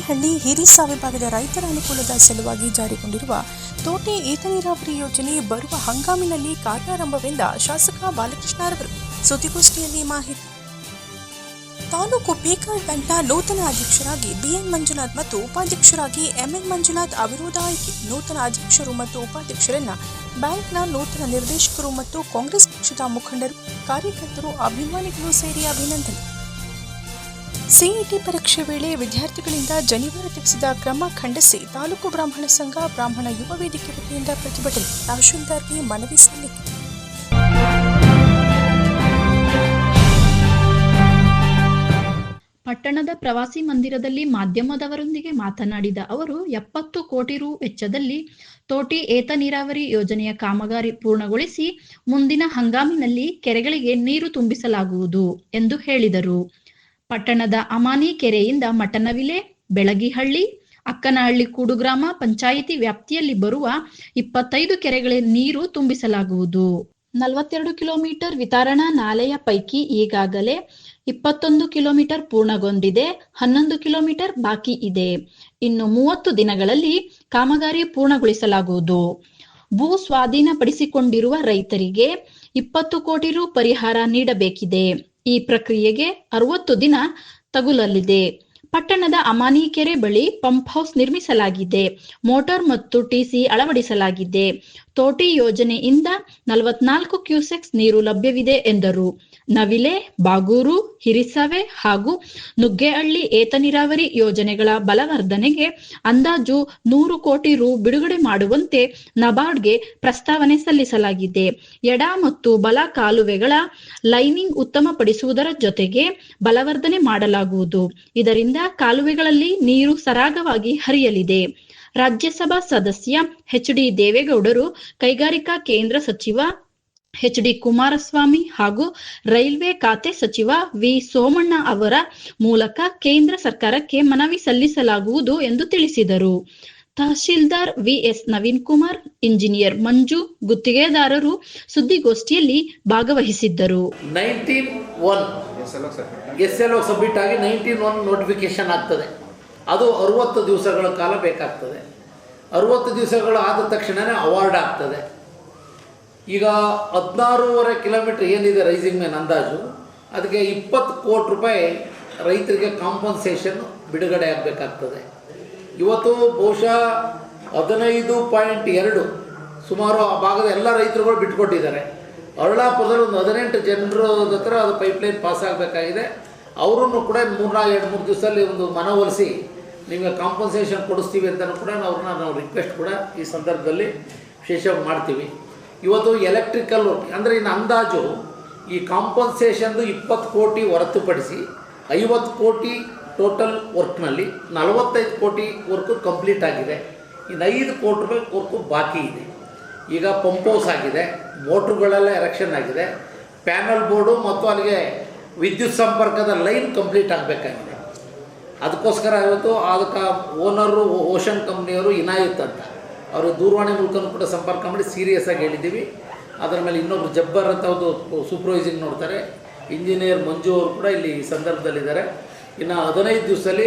ನುಗ್ಗೆಹಳ್ಳಿ ಹಿರಿಸಾ ವಿಭಾಗದ ರೈತರ ಅನುಕೂಲದ ಸಲುವಾಗಿ ಜಾರಿಗೊಂಡಿರುವ ತೋಟೆ ಏತ ನೀರಾವರಿ ಯೋಜನೆ ಬರುವ ಹಂಗಾಮಿನಲ್ಲಿ ಕಾರ್ಯಾರಂಭವೆಂದ ಶಾಸಕ ಬಾಲಕೃಷ್ಣರವರು ಸುದ್ದಿಗೋಷ್ಠಿಯಲ್ಲಿ ಮಾಹಿತಿ. ತಾಲೂಕು ಪೀಕಾಳ್ ಬ್ಯಾಂಕ್ನ ನೂತನ ಅಧ್ಯಕ್ಷರಾಗಿ ಬಿಎನ್ ಮಂಜುನಾಥ್ ಮತ್ತು ಉಪಾಧ್ಯಕ್ಷರಾಗಿ ಎಂಎನ್ ಮಂಜುನಾಥ್ ಅವಿರೋಧ ಆಯ್ಕೆ ನೂತನ ಅಧ್ಯಕ್ಷರು ಮತ್ತು ಉಪಾಧ್ಯಕ್ಷರನ್ನ ಬ್ಯಾಂಕ್ನ ನೂತನ ನಿರ್ದೇಶಕರು ಮತ್ತು ಕಾಂಗ್ರೆಸ್ ಪಕ್ಷದ ಮುಖಂಡರು, ಕಾರ್ಯಕರ್ತರು, ಅಭಿಮಾನಿಗಳು ಸೇರಿ ಅಭಿನಂದನೆ. ಸಿಇಟಿ ಪರೀಕ್ಷೆ ವೇಳೆ ವಿದ್ಯಾರ್ಥಿಗಳಿಂದ ಜನಿವಾರ ತೆಗೆಸಿದ ಕ್ರಮ ಖಂಡಿಸಿ ತಾಲೂಕು ಬ್ರಾಹ್ಮಣ ಸಂಘ ಬ್ರಾಹ್ಮಣ ಯುವ ವೇದಿಕೆ ವತಿಯಿಂದ ಪ್ರತಿಭಟನೆ. ತಹಶೀಲ್ದಾರ್ಗೆ ಮನವಿ ಸಲ್ಲಿಕೆ. ಪಟ್ಟಣದ ಪ್ರವಾಸಿ ಮಂದಿರದಲ್ಲಿ ಮಾಧ್ಯಮದವರೊಂದಿಗೆ ಮಾತನಾಡಿದ ಅವರು, ಎಪ್ಪತ್ತು ಕೋಟಿ ರು ವೆಚ್ಚದಲ್ಲಿ ತೋಟಿ ಏತ ನೀರಾವರಿ ಯೋಜನೆಯ ಕಾಮಗಾರಿ ಪೂರ್ಣಗೊಳಿಸಿ ಮುಂದಿನ ಹಂಗಾಮಿನಲ್ಲಿ ಕೆರೆಗಳಿಗೆ ನೀರು ತುಂಬಿಸಲಾಗುವುದು ಎಂದು ಹೇಳಿದರು. ಪಟ್ಟಣದ ಅಮಾನಿ ಕೆರೆಯಿಂದ ಮಟನವಿಲೆ, ಬೆಳಗಿಹಳ್ಳಿ, ಅಕ್ಕನಹಳ್ಳಿ ಕೂಡು ಗ್ರಾಮ ಪಂಚಾಯಿತಿ ವ್ಯಾಪ್ತಿಯಲ್ಲಿ ಬರುವ ಇಪ್ಪತ್ತೈದು ಕೆರೆಗಳ ನೀರು ತುಂಬಿಸಲಾಗುವುದು. ನಲವತ್ತೆರಡು ಕಿಲೋಮೀಟರ್ ವಿತರಣಾ ನಾಲೆಯ ಪೈಕಿ ಈಗಾಗಲೇ ಇಪ್ಪತ್ತೊಂದು ಕಿಲೋಮೀಟರ್ ಪೂರ್ಣಗೊಂಡಿದೆ, ಹನ್ನೊಂದು ಕಿಲೋಮೀಟರ್ ಬಾಕಿ ಇದೆ. ಇನ್ನು ಮೂವತ್ತು ದಿನಗಳಲ್ಲಿ ಕಾಮಗಾರಿ ಪೂರ್ಣಗೊಳಿಸಲಾಗುವುದು. ಭೂ ಸ್ವಾಧೀನಪಡಿಸಿಕೊಂಡಿರುವ ರೈತರಿಗೆ ಇಪ್ಪತ್ತು ಕೋಟಿ ರು ಪರಿಹಾರ ನೀಡಬೇಕಿದೆ. ಈ ಪ್ರಕ್ರಿಯೆಗೆ ಅರವತ್ತು ದಿನ ತಗುಲಲಿದೆ. ಪಟ್ಟಣದ ಅಮಾನಿಕೆರೆ ಬಳಿ ಪಂಪ್ ಹೌಸ್ ನಿರ್ಮಿಸಲಾಗಿದೆ. ಮೋಟಾರ್ ಮತ್ತು ಟಿಸಿ ಅಳವಡಿಸಲಾಗಿದೆ. ತೋಟಿ ಯೋಜನೆಯಿಂದ ನಲವತ್ನಾಲ್ಕು ಕ್ಯೂಸೆಕ್ಸ್ ನೀರು ಲಭ್ಯವಿದೆ ಎಂದರು. ನವಿಲೆ, ಬಾಗೂರು, ಹಿರಿಸವೆ ಹಾಗೂ ನುಗ್ಗೆಹಳ್ಳಿ ಏತ ನೀರಾವರಿ ಯೋಜನೆಗಳ ಬಲವರ್ಧನೆಗೆ ಅಂದಾಜು ನೂರು ಕೋಟಿ ರು ಬಿಡುಗಡೆ ಮಾಡುವಂತೆ ನಬಾರ್ಡ್ಗೆ ಪ್ರಸ್ತಾವನೆ ಸಲ್ಲಿಸಲಾಗಿದೆ. ಎಡ ಮತ್ತು ಬಲ ಕಾಲುವೆಗಳ ಲೈನಿಂಗ್ ಉತ್ತಮಪಡಿಸುವುದರ ಜೊತೆಗೆ ಬಲವರ್ಧನೆ ಮಾಡಲಾಗುವುದು. ಇದರಿಂದ ಕಾಲುವೆಗಳಲ್ಲಿ ನೀರು ಸರಾಗವಾಗಿ ಹರಿಯಲಿದೆ. ರಾಜ್ಯಸಭಾ ಸದಸ್ಯ ಎಚ್ ಡಿ ದೇವೇಗೌಡರು ಕೈಗಾರಿಕಾ ಕೇಂದ್ರ ಸಚಿವ ಎಚ್ ಡಿ ಕುಮಾರಸ್ವಾಮಿ ಹಾಗೂ ರೈಲ್ವೆ ಖಾತೆ ಸಚಿವ ವಿ ಸೋಮಣ್ಣ ಅವರ ಮೂಲಕ ಕೇಂದ್ರ ಸರ್ಕಾರಕ್ಕೆ ಮನವಿ ಸಲ್ಲಿಸಲಾಗುವುದು ಎಂದು ತಿಳಿಸಿದರು. ತಹಶೀಲ್ದಾರ್ ವಿಎಸ್ ನವೀನ್ ಕುಮಾರ್ ಇಂಜಿನಿಯರ್ ಮಂಜು ಗುತ್ತಿಗೆದಾರರು ಸುದ್ದಿಗೋಷ್ಠಿಯಲ್ಲಿ ಭಾಗವಹಿಸಿದ್ದರು. Nineteen one S L O submit ಆಗಿ ನೈನ್ಟೀನ್ ಒನ್ ನೋಟಿಫಿಕೇಶನ್ ಆಗ್ತದೆ. ಅದು ಅರುವತ್ತು ದಿವಸಗಳ ಕಾಲ ಬೇಕಾಗ್ತದೆ. ಅರುವತ್ತು ದಿವಸಗಳು ಆದ ತಕ್ಷಣವೇ ಅವಾರ್ಡ್ ಆಗ್ತದೆ. ಈಗ ಹದಿನಾರೂವರೆ ಕಿಲೋಮೀಟ್ರ್ ಏನಿದೆ ರೈಸಿಂಗ್ ಮೇನ್ ಅಂದಾಜು, ಅದಕ್ಕೆ ಇಪ್ಪತ್ತು ಕೋಟಿ ರೂಪಾಯಿ ರೈತರಿಗೆ ಕಾಂಪನ್ಸೇಷನ್ ಬಿಡುಗಡೆ ಆಗಬೇಕಾಗ್ತದೆ. ಇವತ್ತು ಬಹುಶಃ ಹದಿನೈದು ಪಾಯಿಂಟ್ ಎರಡು, ಸುಮಾರು ಆ ಭಾಗದ ಎಲ್ಲ ರೈತರುಗಳು ಬಿಟ್ಕೊಟ್ಟಿದ್ದಾರೆ ಅರುಳಾಪುರದಲ್ಲಿ ಒಂದು ಹದಿನೆಂಟು ಜನರ ಹತ್ರ ಅದು ಪೈಪ್ಲೈನ್ ಪಾಸ್ ಆಗಬೇಕಾಗಿದೆ. ಅವರನ್ನು ಕೂಡ ಮೂರ್ನಾ ಎರಡು ಮೂರು ದಿವಸದಲ್ಲಿ ಒಂದು ಮನವೊಲಿಸಿ ನಿಮಗೆ ಕಾಂಪನ್ಸೇಷನ್ ಕೊಡಿಸ್ತೀವಿ ಅಂತಲೂ ಕೂಡ ಅವ್ರನ್ನ ನಾವು ರಿಕ್ವೆಸ್ಟ್ ಕೂಡ ಈ ಸಂದರ್ಭದಲ್ಲಿ ವಿಶೇಷವಾಗಿ ಮಾಡ್ತೀವಿ. ಇವತ್ತು ಎಲೆಕ್ಟ್ರಿಕಲ್ ಅಂದರೆ ಇನ್ನು ಅಂದಾಜು ಈ ಕಾಂಪನ್ಸೇಷನ್ದು ಇಪ್ಪತ್ತು ಕೋಟಿ ಹೊರತುಪಡಿಸಿ ಐವತ್ತು ಕೋಟಿ ಟೋಟಲ್ ವರ್ಕ್ನಲ್ಲಿ ನಲವತ್ತೈದು ಕೋಟಿ ವರ್ಕು ಕಂಪ್ಲೀಟ್ ಆಗಿದೆ. ಇನ್ನು ಐದು ಕೋಟಿ ರೂಪಾಯಿ ವರ್ಕು ಬಾಕಿ ಇದೆ. ಈಗ ಪಂಪ್ ಹೌಸ್ ಆಗಿದೆ ಮೋಟ್ರುಗಳೆಲ್ಲ ಎರೆಕ್ಷನ್ ಆಗಿದೆ ಪ್ಯಾನಲ್ ಬೋರ್ಡು ಮತ್ತು ಅಲ್ಲಿಗೆ ವಿದ್ಯುತ್ ಸಂಪರ್ಕದ ಲೈನ್ ಕಂಪ್ಲೀಟ್ ಆಗಬೇಕಾಗಿದೆ. ಅದಕ್ಕೋಸ್ಕರ ಇವತ್ತು ಅದಕ್ಕೆ ಓನರು ಓಷನ್ ಕಂಪ್ನಿಯವರು ಇನಾಯತ್ ಅಂತ. ಅವರು ದೂರವಾಣಿ ಮೂಲಕ ಕೂಡ ಸಂಪರ್ಕ ಮಾಡಿ ಸೀರಿಯಸ್ ಆಗಿ ಹೇಳಿದ್ದೀವಿ. ಅದರ ಮೇಲೆ ಇನ್ನೊಬ್ರು ಜಬ್ಬರ್ ಅಂತ ಒಂದು ಸೂಪರ್ವೈಸಿಂಗ್ ನೋಡ್ತಾರೆ. ಇಂಜಿನಿಯರ್ ಮಂಜು ಅವರು ಕೂಡ ಇಲ್ಲಿ ಈ ಸಂದರ್ಭದಲ್ಲಿದ್ದಾರೆ. ಇನ್ನು ಹದಿನೈದು ದಿವಸದಲ್ಲಿ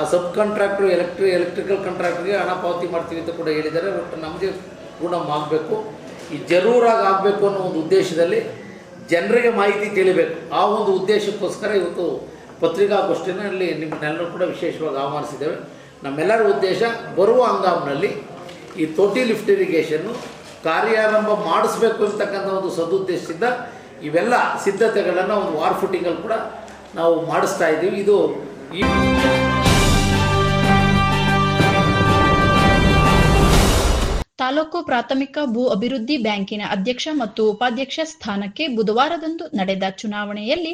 ಆ ಸಬ್ ಕಾಂಟ್ರಾಕ್ಟ್ರು ಎಲೆಕ್ಟ್ರಿ ಎಲೆಕ್ಟ್ರಿಕಲ್ ಕಾಂಟ್ರಾಕ್ಟ್ರಿಗೆ ಹಣ ಪಾವತಿ ಮಾಡ್ತೀವಿ ಅಂತ ಕೂಡ ಹೇಳಿದ್ದಾರೆ. ಬಟ್ ನಮಗೆ ಗುಣಮಾಗಬೇಕು ಈ ಜರೂರಾಗಿ ಆಗಬೇಕು ಅನ್ನೋ ಒಂದು ಉದ್ದೇಶದಲ್ಲಿ ಜನರಿಗೆ ಮಾಹಿತಿ ತಿಳಿಬೇಕು. ಆ ಒಂದು ಉದ್ದೇಶಕ್ಕೋಸ್ಕರ ಇವತ್ತು ಪತ್ರಿಕಾಗೋಷ್ಠಿನಲ್ಲಿ ನಿಮ್ಮನ್ನೆಲ್ಲರೂ ಕೂಡ ವಿಶೇಷವಾಗಿ ಆಹ್ವಾನಿಸಿದ್ದೇವೆ. ನಮ್ಮೆಲ್ಲರ ಉದ್ದೇಶ ಬರುವ ಹಂಗಾಮ್ನಲ್ಲಿ ಈ ತೊಟ್ಟಿ ಲಿಫ್ಟ್ ಇರಿಗೇಷನ್ನು ಕಾರ್ಯಾರಂಭ ಮಾಡಿಸ್ಬೇಕು ಅಂತಕ್ಕಂಥ ಒಂದು ಸದುದ್ದೇಶದಿಂದ ಇವೆಲ್ಲ ಸಿದ್ಧತೆಗಳನ್ನು ಒಂದು ವಾರ್ ಫುಟಿಂಗಲ್ಲಿ ಕೂಡ ನಾವು ಮಾಡಿಸ್ತಾ ಇದ್ದೀವಿ. ಇದು ಈ ತಾಲೂಕು ಪ್ರಾಥಮಿಕ ಭೂ ಅಭಿವೃದ್ಧಿ ಬ್ಯಾಂಕಿನ ಅಧ್ಯಕ್ಷ ಮತ್ತು ಉಪಾಧ್ಯಕ್ಷ ಸ್ಥಾನಕ್ಕೆ ಬುಧವಾರದಂದು ನಡೆದ ಚುನಾವಣೆಯಲ್ಲಿ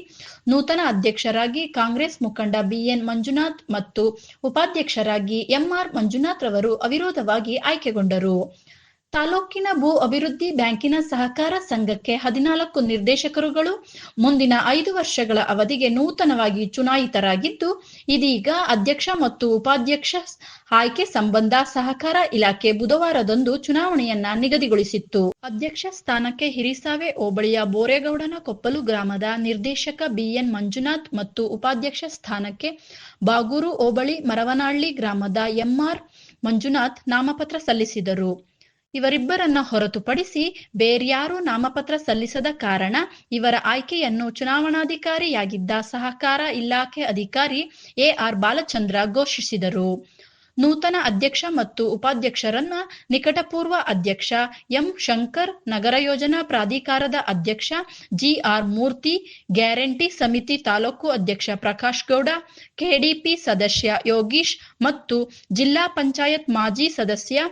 ನೂತನ ಅಧ್ಯಕ್ಷರಾಗಿ ಕಾಂಗ್ರೆಸ್ ಮುಖಂಡ ಬಿಎನ್ ಮಂಜುನಾಥ್ ಮತ್ತು ಉಪಾಧ್ಯಕ್ಷರಾಗಿ ಎಂಆರ್ ಮಂಜುನಾಥ್ ರವರು ಅವಿರೋಧವಾಗಿ ಆಯ್ಕೆಗೊಂಡರು. ತಾಲೂಕಿನ ಭೂ ಅಭಿವೃದ್ಧಿ ಬ್ಯಾಂಕಿನ ಸಹಕಾರ ಸಂಘಕ್ಕೆ ಹದಿನಾಲ್ಕು ನಿರ್ದೇಶಕರುಗಳು. ಮುಂದಿನ ಐದು ವರ್ಷಗಳ ಅವಧಿಗೆ ನೂತನವಾಗಿ ಚುನಾಯಿತರಾಗಿದ್ದು, ಇದೀಗ ಅಧ್ಯಕ್ಷ ಮತ್ತು ಉಪಾಧ್ಯಕ್ಷ ಆಯ್ಕೆ ಸಂಬಂಧ ಸಹಕಾರ ಇಲಾಖೆ ಬುಧವಾರದಂದು ಚುನಾವಣೆಯನ್ನ ನಿಗದಿಗೊಳಿಸಿತ್ತು. ಅಧ್ಯಕ್ಷ ಸ್ಥಾನಕ್ಕೆ ಹಿರಿಸಾವೆ ಹೋಬಳಿಯ ಬೋರೇಗೌಡನ ಕೊಪ್ಪಲು ಗ್ರಾಮದ ನಿರ್ದೇಶಕ ಬಿಎನ್ ಮಂಜುನಾಥ್ ಮತ್ತು ಉಪಾಧ್ಯಕ್ಷ ಸ್ಥಾನಕ್ಕೆ ಬಾಗೂರು ಹೋಬಳಿ ಮರವನಹಳ್ಳಿ ಗ್ರಾಮದ ಎಂಆರ್ ಮಂಜುನಾಥ್ ನಾಮಪತ್ರ ಸಲ್ಲಿಸಿದರು. ಇವರಿಬ್ಬರನ್ನ ಹೊರತುಪಡಿಸಿ ಬೇರ್ಯಾರೂ ನಾಮಪತ್ರ ಸಲ್ಲಿಸದ ಕಾರಣ ಇವರ ಆಯ್ಕೆಯನ್ನು ಚುನಾವಣಾಧಿಕಾರಿಯಾಗಿದ್ದ ಸಹಕಾರ ಇಲಾಖೆ ಅಧಿಕಾರಿ ಎಆರ್ ಬಾಲಚಂದ್ರ ಘೋಷಿಸಿದರು. ನೂತನ ಅಧ್ಯಕ್ಷ ಮತ್ತು ಉಪಾಧ್ಯಕ್ಷರನ್ನ ನಿಕಟಪೂರ್ವ ಅಧ್ಯಕ್ಷ ಎಂ ಶಂಕರ್, ನಗರ ಯೋಜನಾ ಪ್ರಾಧಿಕಾರದ ಅಧ್ಯಕ್ಷ ಜಿಆರ್ ಮೂರ್ತಿ, ಗ್ಯಾರಂಟಿ ಸಮಿತಿ ತಾಲೂಕು ಅಧ್ಯಕ್ಷ ಪ್ರಕಾಶ್ ಗೌಡ, ಕೆಡಿಪಿ ಸದಸ್ಯ ಯೋಗೀಶ್ ಮತ್ತು ಜಿಲ್ಲಾ ಪಂಚಾಯತ್ ಮಾಜಿ ಸದಸ್ಯ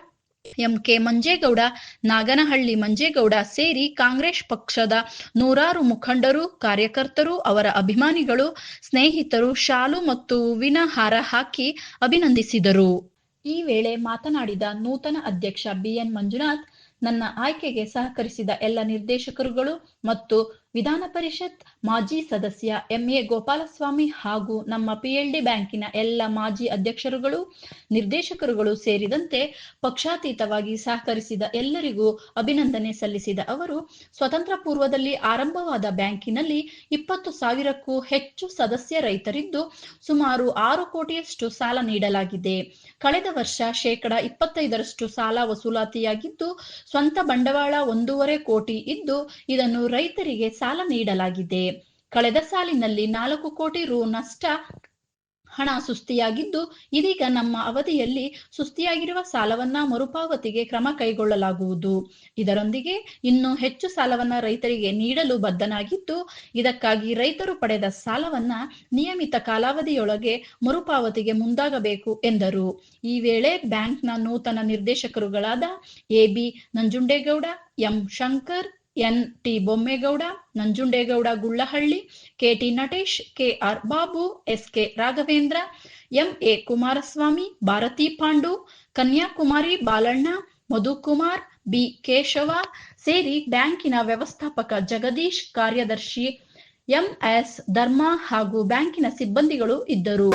ಎಂಕೆ ಮಂಜೇಗೌಡ, ನಾಗನಹಳ್ಳಿ ಮಂಜೇಗೌಡ ಸೇರಿ ಕಾಂಗ್ರೆಸ್ ಪಕ್ಷದ ನೂರಾರು ಮುಖಂಡರು, ಕಾರ್ಯಕರ್ತರು, ಅವರ ಅಭಿಮಾನಿಗಳು, ಸ್ನೇಹಿತರು ಶಾಲು ಮತ್ತು ಹೂವಿನ ಹಾರ ಹಾಕಿ ಅಭಿನಂದಿಸಿದರು. ಈ ವೇಳೆ ಮಾತನಾಡಿದ ನೂತನ ಅಧ್ಯಕ್ಷ ಬಿಎನ್ ಮಂಜುನಾಥ್, ನನ್ನ ಆಯ್ಕೆಗೆ ಸಹಕರಿಸಿದ ಎಲ್ಲ ನಿರ್ದೇಶಕರುಗಳು ಮತ್ತು ವಿಧಾನ ಪರಿಷತ್ ಮಾಜಿ ಸದಸ್ಯ ಎಂಎ ಗೋಪಾಲಸ್ವಾಮಿ ಹಾಗೂ ನಮ್ಮ ಪಿಎಲ್ಡಿ ಬ್ಯಾಂಕಿನ ಎಲ್ಲ ಮಾಜಿ ಅಧ್ಯಕ್ಷರುಗಳು, ನಿರ್ದೇಶಕರುಗಳು ಸೇರಿದಂತೆ ಪಕ್ಷಾತೀತವಾಗಿ ಸಹಕರಿಸಿದ ಎಲ್ಲರಿಗೂ ಅಭಿನಂದನೆ ಸಲ್ಲಿಸಿದ ಅವರು, ಸ್ವತಂತ್ರ ಪೂರ್ವದಲ್ಲಿ ಆರಂಭವಾದ ಬ್ಯಾಂಕಿನಲ್ಲಿ ಇಪ್ಪತ್ತು ಸಾವಿರಕ್ಕೂ ಹೆಚ್ಚು ಸದಸ್ಯ ರೈತರಿದ್ದು ಸುಮಾರು ಆರು ಕೋಟಿಯಷ್ಟು ಸಾಲ ನೀಡಲಾಗಿದೆ. ಕಳೆದ ವರ್ಷ ಶೇಕಡ ಇಪ್ಪತ್ತೈದರಷ್ಟು ಸಾಲ ವಸೂಲಾತಿಯಾಗಿದ್ದು, ಸ್ವಂತ ಬಂಡವಾಳ ಒಂದೂವರೆ ಕೋಟಿ ಇದ್ದು, ಇದನ್ನು ರೈತರಿಗೆ ಸಾಲ ನೀಡಲಾಗಿದೆ. ಕಳೆದ ಸಾಲಿನಲ್ಲಿ ನಾಲ್ಕು ಕೋಟಿ ರು ನಷ್ಟ ಹಣ ಸುಸ್ತಿಯಾಗಿದ್ದು, ಇದೀಗ ನಮ್ಮ ಅವಧಿಯಲ್ಲಿ ಸುಸ್ತಿಯಾಗಿರುವ ಸಾಲವನ್ನ ಮರುಪಾವತಿಗೆ ಕ್ರಮ ಕೈಗೊಳ್ಳಲಾಗುವುದು. ಇದರೊಂದಿಗೆ ಇನ್ನು ಹೆಚ್ಚು ಸಾಲವನ್ನ ರೈತರಿಗೆ ನೀಡಲು ಬದ್ಧನಾಗಿದ್ದು, ಇದಕ್ಕಾಗಿ ರೈತರು ಪಡೆದ ಸಾಲವನ್ನ ನಿಯಮಿತ ಕಾಲಾವಧಿಯೊಳಗೆ ಮರುಪಾವತಿಗೆ ಮುಂದಾಗಬೇಕು ಎಂದರು. ಈ ವೇಳೆ ಬ್ಯಾಂಕ್ನ ನೂತನ ನಿರ್ದೇಶಕರುಗಳಾದ AB Nanjundegowda, M Shankar N T Bommegowda, Nanjundegowda Gullahalli KT Natesh KR Babu, S K Raghavendra MA Kumaraswamy, Bharati Pandu, Kanyakumari Balanna, Madhukumar, B Keshava ಸೇರಿ ಬ್ಯಾಂಕಿನ ವ್ಯವಸ್ಥಾಪಕ ಜಗದೀಶ್ ಕಾರ್ಯದರ್ಶಿ ಎಂಎಸ್ ಧರ್ಮ ಹಾಗೂ ಬ್ಯಾಂಕಿನ ಸಿಬ್ಬಂದಿಗಳು ಇದ್ದರು.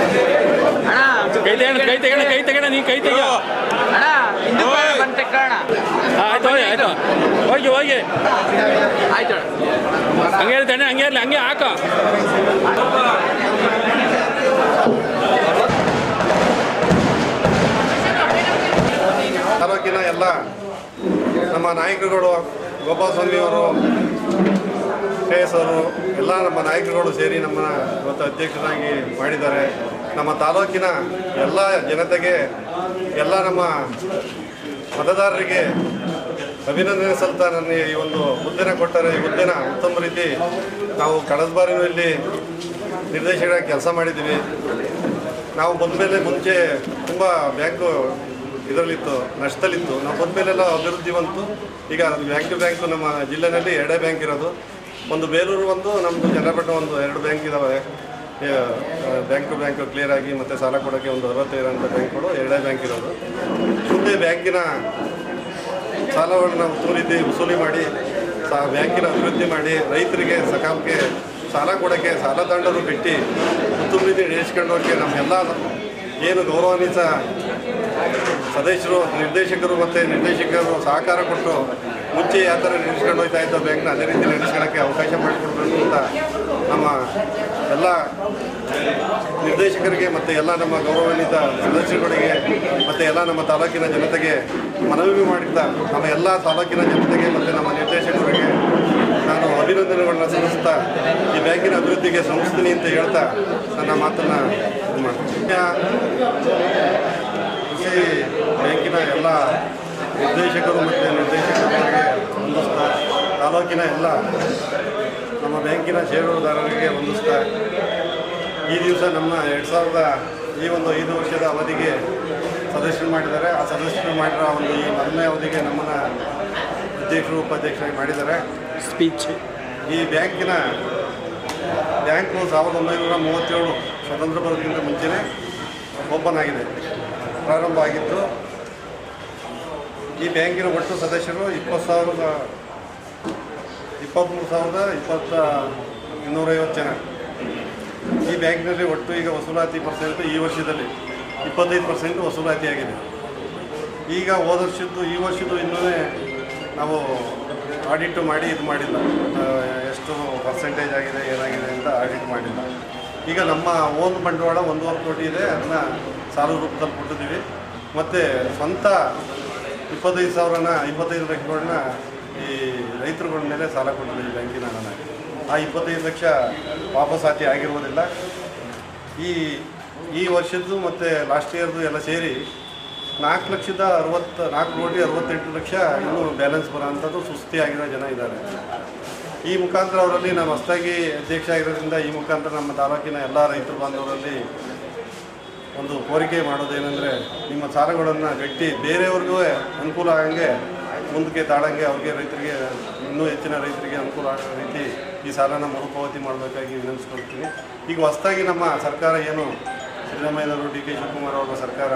ತಾಲೂಕಿನ ಎಲ್ಲ ನಮ್ಮ ನಾಯಕರುಗಳು ಗೋಪಾಲಸ್ವಾಮಿ ಅವರು ಅವರು ಎಲ್ಲ ನಮ್ಮ ನಾಯಕರುಗಳು ಸೇರಿ ನಮ್ಮನ್ನ ಇವತ್ತು ಅಧ್ಯಕ್ಷರಾಗಿ ಮಾಡಿದ್ದಾರೆ. ನಮ್ಮ ತಾಲೂಕಿನ ಎಲ್ಲ ಜನತೆಗೆ, ಎಲ್ಲ ನಮ್ಮ ಮತದಾರರಿಗೆ ಅಭಿನಂದನೆ ಸಲ್ತಾ ನನಗೆ ಈ ಒಂದು ಹುದ್ದೆನ ಕೊಟ್ಟರೆ, ಈ ಹುದ್ದೆನ ಉತ್ತಮ ರೀತಿ ನಾವು ಕಳೆದ ಬಾರಿನೂ ನಿರ್ದೇಶಕರಾಗಿ ಕೆಲಸ ಮಾಡಿದ್ದೀವಿ. ನಾವು ಬಂದಮೇಲೆ ಮುಂಚೆ ತುಂಬ ಬ್ಯಾಂಕು ಇದರಲ್ಲಿತ್ತು, ನಷ್ಟದಲ್ಲಿತ್ತು. ನಾವು ಬಂದಮೇಲೆಲ್ಲ ಅಭಿವೃದ್ಧಿ ಬಂತು. ಈಗ ಬ್ಯಾಂಕ್ ಟು ಬ್ಯಾಂಕು ನಮ್ಮ ಜಿಲ್ಲೆಯಲ್ಲಿ ಎರಡೇ ಬ್ಯಾಂಕ್ ಇರೋದು. ಒಂದು ಬೇಲೂರು ಒಂದು ನಮ್ಮದು ಚನ್ನಪಟ್ಟಣ ಒಂದು, ಎರಡು ಬ್ಯಾಂಕ್ ಇದ್ದಾವೆ ಬ್ಯಾಂಕ್ ಟು ಬ್ಯಾಂಕ್ ಕ್ಲಿಯರ್ ಆಗಿ ಮತ್ತು ಸಾಲ ಕೊಡೋಕ್ಕೆ ಒಂದು ಅರವತ್ತೈದು ಅಂತ ಬ್ಯಾಂಕ್ಗಳು ಎರಡೇ ಬ್ಯಾಂಕ್ ಇರೋದು. ಮುಂದೆ ಬ್ಯಾಂಕಿನ ಸಾಲವನ್ನು ಉತ್ತಮ ರೀತಿ ವಸೂಲಿ ಮಾಡಿ, ಸಾ ಬ್ಯಾಂಕಿನ ಅಭಿವೃದ್ಧಿ ಮಾಡಿ, ರೈತರಿಗೆ ಸಕಾಲಕ್ಕೆ ಸಾಲ ಕೊಡೋಕ್ಕೆ ಸಾಲ ತಂಡರು ಬಿಟ್ಟು ಉತ್ತಮ ರೀತಿ ನಡೆಸ್ಕೊಂಡು ನಮ್ಮೆಲ್ಲ ಏನು ಗೌರವಾನ್ವಿತ ಸದಸ್ಯರು, ನಿರ್ದೇಶಕರು ಮತ್ತು ನಿರ್ದೇಶಕರು ಸಹಕಾರ ಕೊಟ್ಟು ಮುಂಚೆ ಯಾವ ಥರ ನಡೆಸ್ಕೊಂಡು ಹೋಗ್ತಾ ಇದ್ದ ಬ್ಯಾಂಕ್ನ ಅದೇ ರೀತಿ ನಡೆಸ್ಕೊಳ್ಳೋಕ್ಕೆ ಅವಕಾಶ ಮಾಡಿಕೊಡ್ಬೇಕು ಅಂತ ನಮ್ಮ ಎಲ್ಲ ನಿರ್ದೇಶಕರಿಗೆ ಮತ್ತು ಎಲ್ಲ ನಮ್ಮ ಗೌರವಾನ್ವಿತ ಸದಸ್ಯರುಗಳಿಗೆ ಮತ್ತು ಎಲ್ಲ ನಮ್ಮ ತಾಲೂಕಿನ ಜನತೆಗೆ ಮನವಿ ಮಾಡಿದ್ದ ನಮ್ಮ ಎಲ್ಲ ತಾಲೂಕಿನ ಜನತೆಗೆ ಮತ್ತು ನಮ್ಮ ನಿರ್ದೇಶಕರಿಗೆ ನಾನು ಅಭಿನಂದನೆಗಳನ್ನ ಸಲ್ಲಿಸ್ತಾ ಈ ಬ್ಯಾಂಕಿನ ಅಭಿವೃದ್ಧಿಗೆ ಶ್ರಮಿಸ್ತೀನಿ ಅಂತ ಹೇಳ್ತಾ ನನ್ನ ಮಾತನ್ನು ಮಾಡ್ತೀನಿ. ಕೃಷಿ ಬ್ಯಾಂಕಿನ ಎಲ್ಲ ನಿರ್ದೇಶಕರು ಮತ್ತು ನಿರ್ದೇಶಕರಿಗೆ ಹೊಂದಿಸ್ತಾ ತಾಲೂಕಿನ ಎಲ್ಲ ನಮ್ಮ ಬ್ಯಾಂಕಿನ ಷೇರುದಾರರಿಗೆ ಹೊಂದಿಸ್ತಾ ಈ ದಿವಸ ನಮ್ಮ ಎರಡು ಸಾವಿರದ ಈ ಒಂದು ಐದು ವರ್ಷದ ಅವಧಿಗೆ ಸದಸ್ಯರು ಮಾಡಿದ್ದಾರೆ. ಆ ಸದಸ್ಯರು ಮಾಡಿರೋ ಒಂದು ಈ ಮೊದಲನೇ ಅವಧಿಗೆ ನಮ್ಮನ್ನು ಅಧ್ಯಕ್ಷರು ಉಪಾಧ್ಯಕ್ಷರಾಗಿ ಮಾಡಿದ್ದಾರೆ. ಸ್ಪೀಚ್ ಈ ಬ್ಯಾಂಕಿನ ಬ್ಯಾಂಕು ಸಾವಿರದ ಒಂಬೈನೂರ ಮೂವತ್ತೇಳು ಸ್ವತಂತ್ರ ಬರೋದಕ್ಕಿಂತ ಮುಂಚೆನೇ ಓಪನ್ ಆಗಿದೆ. ಪ್ರಾರಂಭ ಆಗಿತ್ತು ಈ ಬ್ಯಾಂಕಿನ ಒಟ್ಟು ಸದಸ್ಯರು ಇಪ್ಪತ್ತು ಸಾವಿರದ ಇಪ್ಪತ್ತ್ಮೂರು ಸಾವಿರದ ಇಪ್ಪತ್ತ ಇನ್ನೂರೈವತ್ತು ಜನ. ಈ ಬ್ಯಾಂಕಿನಲ್ಲಿ ಒಟ್ಟು ಈಗ ವಸೂಲಾತಿ ಪರ್ಸೆಂಟ್ ಈ ವರ್ಷದಲ್ಲಿ ಇಪ್ಪತ್ತೈದು ಪರ್ಸೆಂಟ್ ವಸೂಲಾತಿ ಆಗಿದೆ. ಈಗ ಹೋದ ವರ್ಷದ್ದು, ಈ ವರ್ಷದ್ದು ಇನ್ನೂ ನಾವು ಆಡಿಟ್ಟು ಮಾಡಿ ಇದು ಮಾಡಿಲ್ಲ. ಎಷ್ಟು ಪರ್ಸೆಂಟೇಜ್ ಆಗಿದೆ, ಏನಾಗಿದೆ ಅಂತ ಆಡಿಟ್ ಮಾಡಿಲ್ಲ. ಈಗ ನಮ್ಮ ಓನ್ ಬಂಡವಾಳ ಒಂದೂವರೆ ಕೋಟಿ ಇದೆ, ಅದನ್ನ ಸಾಲ ರೂಪದಲ್ಲಿ ಕೊಟ್ಟಿದ್ದೀವಿ. ಮತ್ತು ಸ್ವಂತ ಇಪ್ಪತ್ತೈದು ಸಾವಿರನ ಇಪ್ಪತ್ತೈದು ಲಕ್ಷಗಳನ್ನ ಈ ರೈತರುಗಳ ಮೇಲೆ ಸಾಲ ಕೊಟ್ಟಿದ್ದೀವಿ ಬ್ಯಾಂಕಿನ ಹಣ. ಆ ಇಪ್ಪತ್ತೈದು ಲಕ್ಷ ವಾಪಸಾತಿ ಆಗಿರುವುದಿಲ್ಲ. ಈ ಈ ವರ್ಷದ್ದು ಮತ್ತು ಲಾಸ್ಟ್ ಇಯರ್ದು ಎಲ್ಲ ಸೇರಿ ನಾಲ್ಕು ಲಕ್ಷದ ಅರವತ್ತು, ನಾಲ್ಕು ಕೋಟಿ ಅರವತ್ತೆಂಟು ಲಕ್ಷ ಇನ್ನೂ ಬ್ಯಾಲೆನ್ಸ್ ಬರೋಂಥದ್ದು ಸುಸ್ತಿ ಆಗಿರೋ ಜನ ಇದ್ದಾರೆ. ಈ ಮುಖಾಂತರ ಅವರಲ್ಲಿ ನಾನು ಹೊಸದಾಗಿ ಅಧ್ಯಕ್ಷ ಆಗಿರೋದ್ರಿಂದ ಈ ಮುಖಾಂತರ ನಮ್ಮ ತಾಲೂಕಿನ ಎಲ್ಲ ರೈತರು ಬಾಂಧವರಲ್ಲಿ ಒಂದು ಕೋರಿಕೆ ಮಾಡೋದೇನೆಂದರೆ ನಿಮ್ಮ ಸಾಲಗಳನ್ನು ಗಟ್ಟಿ ಬೇರೆಯವ್ರಿಗೂ ಅನುಕೂಲ ಆಗಂಗೆ ಮುಂದಕ್ಕೆ ತಾಳಂಗೆ ಅವ್ರಿಗೆ ರೈತರಿಗೆ, ಇನ್ನೂ ಹೆಚ್ಚಿನ ರೈತರಿಗೆ ಅನುಕೂಲ ಆಗೋ ರೀತಿ ಈ ಸಾಲನ ಮರುಪಾವತಿ ಮಾಡಬೇಕಾಗಿ ವಿನಂತಿಸ್ಕೊಳ್ತೀನಿ. ಈಗ ಹೊಸದಾಗಿ ನಮ್ಮ ಸರ್ಕಾರ ಏನು ಸಿದ್ದರಾಮಯ್ಯನವರು, ಡಿ ಕೆ ಶಿವಕುಮಾರ್ ಅವರ ಸರ್ಕಾರ,